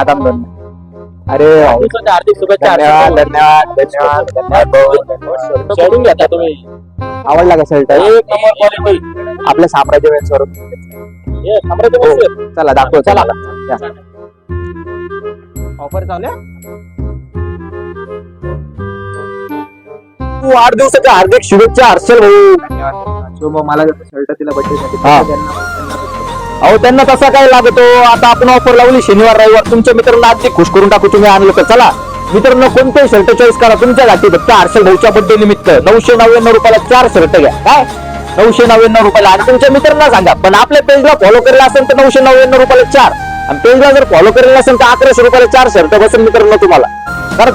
आदाम दोन अरे हार्दिक शुभेच्छा धन्यवाद धन्यवाद धन्यवाद धन्यवाद भाऊ धन्यवाद. शेडून घेता तुम्ही. आवडला का शर्ट एक नंबर क्वालिटी आपल्या साम्राज्य स्वरूप हे साम्राज्य. चला दाखव चला. ऑफर चालू आहे? वाढदिवसाच्या हार्दिक शुभेच्छा हर्षल भाऊ. मला शर्ट तिला बड्डे अहो त्यांना तसा काय लागतो? आता आपण ऑफर लावली शनिवार रविवार. तुमच्या मित्रांना अगदी खुश करून टाकू तुम्ही आणलं तर चला मित्रांनो कोणतेही शर्ट चॉईस करा. तुमच्या घाटी फक्त हर्षल भाऊच्या बड्डे निमित्त. नऊशे नव्याण्णव रुपयाला चार शर्ट घ्या. काय? नऊशे नव्याण्णव रुपयाला. आणि तुमच्या मित्रांना सांगा पण आपल्या पेजला फॉलो केलेला असेल तर नऊशे नव्याण्णव रुपयाला चार. आणि पेजला जर फॉलो केलेला असेल तर अकराशे रुपयाला चार शर्ट बसेल मित्रांनो तुम्हाला. बरं